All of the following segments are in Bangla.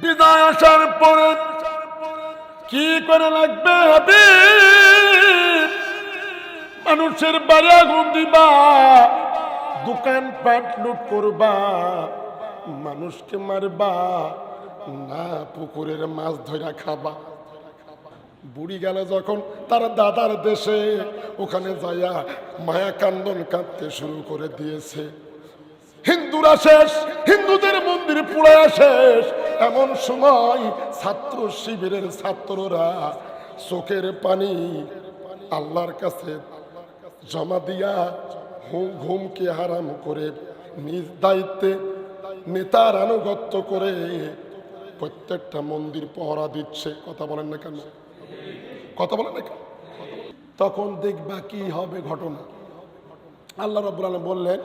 বিদায় আসার পরে কি করে লাগবে হবে মানুষের বাড়ি আগুন দিবা, দোকান পাট লুট করবা, মানুষকে মারবা, না পুকুরের মাছ ধরা খাবা। বুড়ি গেল যখন তার দাদার দেশে, ওখানে যাইয়া মায়া কান্দন কাঁদতে শুরু করে দিয়েছে। হিন্দুরা শেষ, হিন্দুদের মন্দির পুড়ায়া শেষ এমন সময় ছাত্র শিবিরের ছাত্ররা চোখের পানি আল্লাহর কাছে জমা দিয়া হুম ঘুমকে হারাম করে নিজ দায়িত্বে নেতার আনুগত্য করে প্রত্যেকটা মন্দির পহরা দিচ্ছে। কথা বলেন না কেন? কথা বলেন না কেন? তখন দেখবা কি হবে ঘটনা? আল্লাহ রাব্বুল আলামিন বললেন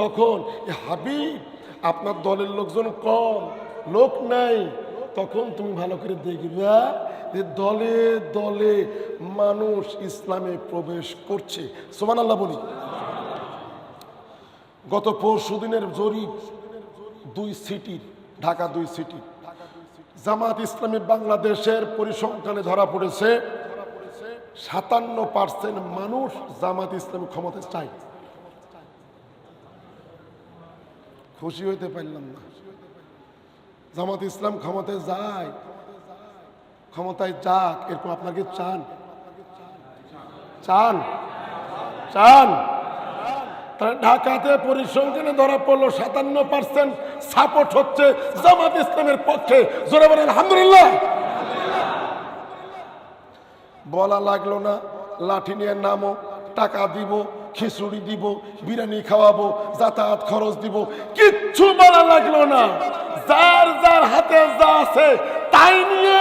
তখন হাবিব, আপনার দলের লোকজন কম, লোক নাই। তখন তুমি ভালো করে দেখবা যে দলে দলে মানুষ ইসলামে প্রবেশ করছে। সোমান আল্লাহ বলি। গত পরশু দিনের জরিপ দুই সিটির, ঢাকা দুই সিটি জামাত ইসলামী বাংলাদেশের পরিসংখ্যানে ধরা পড়েছে, সাতান্ন পার্সেন্ট মানুষ জামাত ইসলামী ক্ষমতা চাই খুশি হইতে পারলাম না। জামাত ইসলাম ক্ষমতায় যায়, ক্ষমতায় যাক, এরকম আপনাকে চান। চান চান। ঢাকাতে পরিসংখ্যানে ধরা পড়ল সাতান্ন পার্সেন্ট সাপোর্ট হচ্ছে জামাত ইসলামের পক্ষে। জোরে বলেন, আলহামদুলিল্লাহ। বলা লাগল না, লাঠি নিয়ে নামো, টাকা দিব, খিচুড়ি দিব, বিরিয়ানি খাওয়াবো, যাতায়াত খরচ দিব, কিচ্ছু বলা লাগল না। যার যার হাতে যা আছে, তাই নিয়ে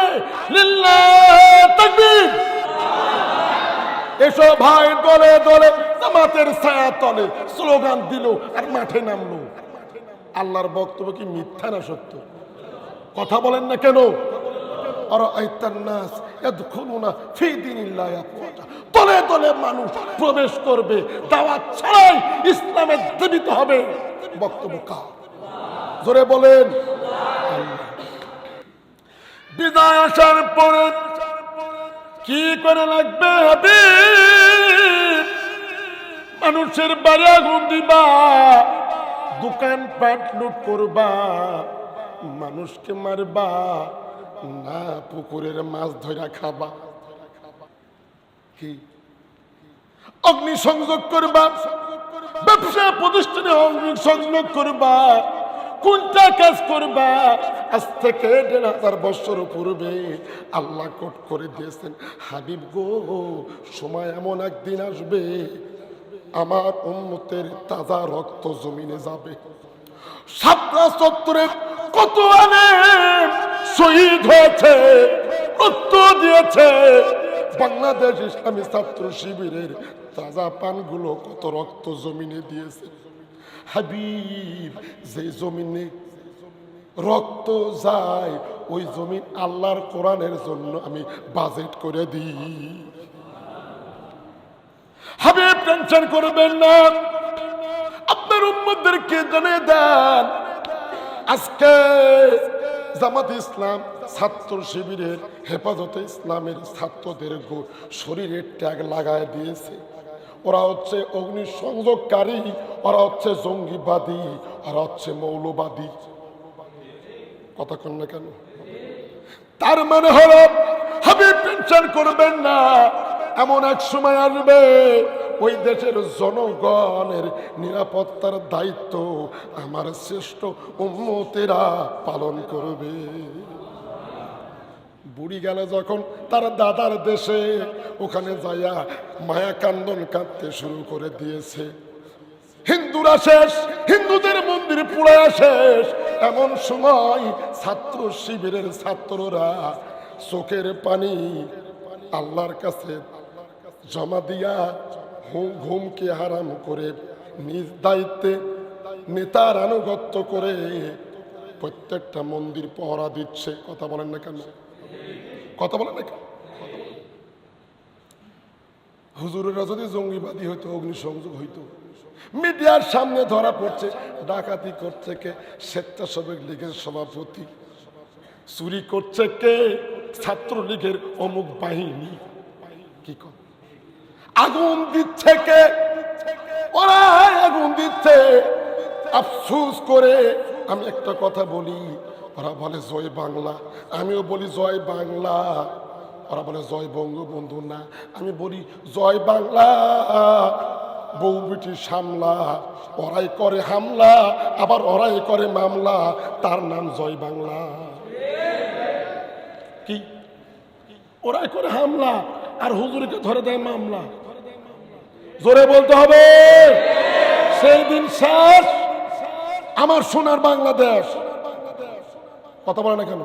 এসো ভাই, দলে দলে জামাতের ছায়া তলে স্লোগান দিল, আর মাঠে নামলো। আল্লাহর বক্তব্য কি মিথ্যা না সত্য? কথা বলেন না কেন? তলে তলে মানুষ প্রবেশ করবে, দাওয়াত ছাড়াই ইসলামে জীবিত হবে। বক্তব্য কার? জোরে বলেন। বিদায় আসার পরে কি করে লাগবে হবে মানুষের বাড়ি দিবা দোকান পাট লুট করবা, মানুষকে মারবা, না পুকুরের মাছ ধরা খাবা। কি? অগ্নি সংযোগ করবা, ব্যবসা প্রতিষ্ঠানে অগ্নি সংযোগ করবা, কোনটা কাজ করবা? আজ থেকে দেড় হাজার বছর পূর্বে আল্লাহ কোট করে দিয়েছেন, হাবিব গো, সময় এমন একদিন আসবে আমার উন্মতের তাজা রক্ত জমিনে যাবে। সাতটা চত্বরে কত শহীদ হয়েছে, রক্ত দিয়েছে। বাংলাদেশ ইসলামী ছাত্র শিবিরের তাজা পানগুলো কত রক্ত জমিনে দিয়েছে। হাবিব, যে জমিনে রক্ত যায়, ওই জমিন আল্লাহর কোরআনের জন্য আমি বাজেট করে দিই। হাবিব টেনশন করবেন না। আপনার উম্মদেরকে জানিয়ে দেন, আজকে জামাত ইসলাম ছাত্র শিবিরের হেফাজতে ইসলামের ছাত্রদের শরীরে ট্যাগ লাগায় দিয়েছে। ওরা হচ্ছে অগ্নি সংযোগকারী ওরা হচ্ছে জঙ্গিবাদী, ওরা হচ্ছে মৌলবাদী। কথা কন না কেন? তার মানে হলো, হাবিব টেনশন করবেন না। এমন এক সময় আসবে, ওই দেশের জনগণের নিরাপত্তার দায়িত্ব আমার শ্রেষ্ঠ উন্মতেরা পালন করবে। বুড়ি গেল যখন তার দাদার দেশে, ওখানে যাইয়া মায়া কান্দন কাঁদতে শুরু করে দিয়েছে। হিন্দুরা শেষ, হিন্দুদের মন্দির পুড়ায়া শেষ। এমন সময় ছাত্র শিবিরের ছাত্ররা চোখের পানি আল্লাহর কাছে জমা দিয়া ঘুমকে হারাম করে নিজ দায়িত্বে নেতার আনুগত্য করে প্রত্যেকটা মন্দির পহরা দিচ্ছে। কথা বলেন না কেন? কথা বলেন না কেন? হুজুরেরা যদি জঙ্গিবাদী হইতো, অগ্নিসংযোগ হইতো, মিডিয়ার সামনে ধরা পড়ছে, ডাকাতি করছে কে? স্বেচ্ছাসেবক লীগের সভাপতি। চুরি করছে কে? ছাত্রলীগের অমুক বাহিনী। কি কর আগুন দিচ্ছে কে? ওরা আগুন দিচ্ছে। আফসুস করে আমি একটা কথা বলি, ওরা বলে, জয় বাংলা। আমিও বলি, জয় বাংলা। ওরা বলে, জয় বঙ্গবন্ধু না। আমি বলি, জয় বাংলা। বউ বেটি সামলা, ওরাই করে হামলা, আবার ওরাই করে মামলা, তার নাম জয় বাংলা। কি? ওরাই করে হামলা। আর হুজুরকে ধরে দেয় মামলা। জোরে বলতে হবে। সেই দিন শেষ। আমার সোনার বাংলাদেশ। কথা বলে না কেন?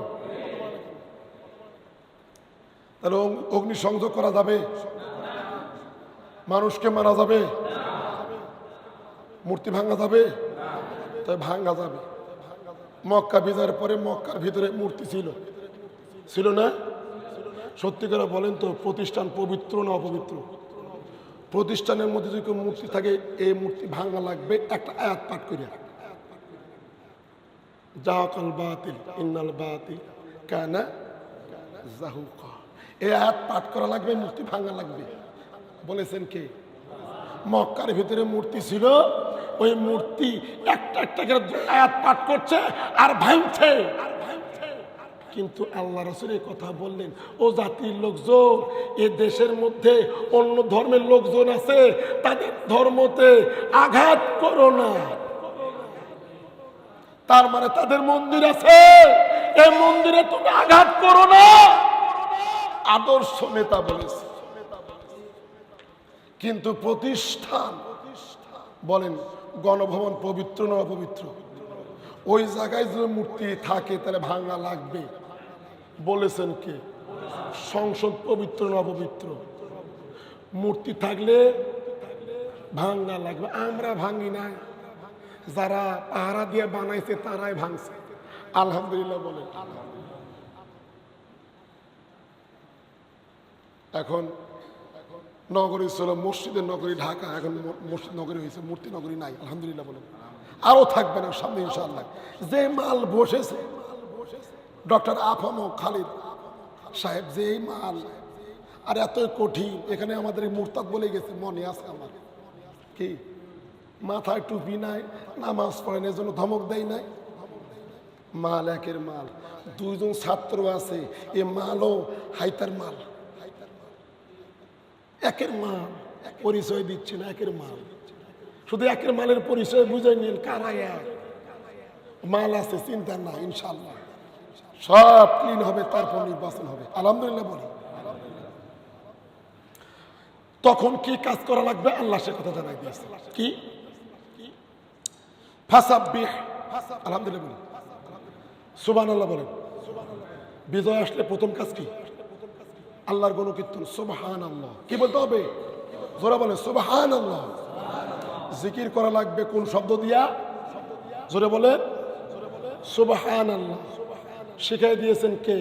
তাহলে অগ্নি- অগ্নিসংযোগ করা যাবে? মানুষকে মারা যাবে? মূর্তি ভাঙা যাবে? তাই ভাঙা যাবে। মক্কা বিজয়ের পরে মক্কার ভিতরে মূর্তি ছিল। ছিল না? সত্যি করে বলেন তো, প্রতিষ্ঠান পবিত্র না অপবিত্র? প্রতিষ্ঠানের মধ্যে যদি মূর্তি থাকে, এই মূর্তি ভাঙা লাগবে, একটা আয়াত পাঠ করে জাহাকাল বাতিল, ইন্নাল বাতিল কানা জাহুকা। এই আয়াত পাঠ করা লাগবে, মূর্তি ভাঙা লাগবে। বলেছেন কে? মক্কার ভিতরে মূর্তি ছিল, ওই মূর্তি একটা একটা করে আয়াত পাঠ করছে আর ভাঙছে। কিন্তু আল্লাহ রসুল এই কথা বললেন, ও জাতির লোকজন, এ দেশের মধ্যে অন্য ধর্মের লোকজন আছে, তাদের ধর্মতে আঘাত করো না। তার মানে তাদের মন্দির আছে এই মন্দিরে তুমি আঘাত করো না। আদর্শ নেতা বলেছে। কিন্তু প্রতিষ্ঠান, বলেন, গণভবন পবিত্র না অপবিত্র? ওই জায়গায় যদি মূর্তি থাকে, তাহলে ভাঙা লাগবে। বলেছেন কে? সংসদ পবিত্র না অপবিত্র মূর্তি থাকলে ভাঙ্গা লাগবে। আমরা ভাঙি না যারা পাহারা দিয়ে বানাইছে, তারাই ভাঙছে। আলহামদুলিল্লাহ বলে এখন নগরী ছিল মসজিদের নগরী, ঢাকা। এখন মসজিদ নগরী হয়েছে, মূর্তি নগরী নাই। আলহামদুলিল্লাহ বলেন। আরও থাকবে না সামনে ইনশাল্লাহ যে মাল বসেছে ডক্টর আফম খালিদ সাহেব, যে মাল। আর এতই কঠিন, এখানে আমাদের মুরতাদ বলে গেছে, মনে আছে আমার। কি? মাথায় টুপি নাই, নামাজ পড়েন, এর জন্য ধমক দেয় নাই? মাল একের মাল, দুইজন ছাত্র আছে, এ মালও হাইতার মাল। একের মাল, পরিচয় দিচ্ছে না, একের মাল। শুধু একের মালের পরিচয় বুঝে নিন, কারা এক মাল আছে, চিন্তা না ইনশাল্লাহ সব ক্লিন হবে, তারপর নির্বাচন হবে। আলহামদুলিল্লাহ বলি। তখন কি কাজ করা লাগবে? আল্লাহ সে কথা জানাই দিয়েছে। কি? আলহামদুলিল্লাহ বলেন। বিজয় আসলে প্রথম কাজ কি? আল্লাহর সুবহান আল্লাহ কি বলতে হবে? জোরা সুবহান আল্লাহ জিকির করা লাগবে কোন শব্দ দিয়া? জোরে বলে সুবহান আল্লাহ শিখাই দিয়েছেন কে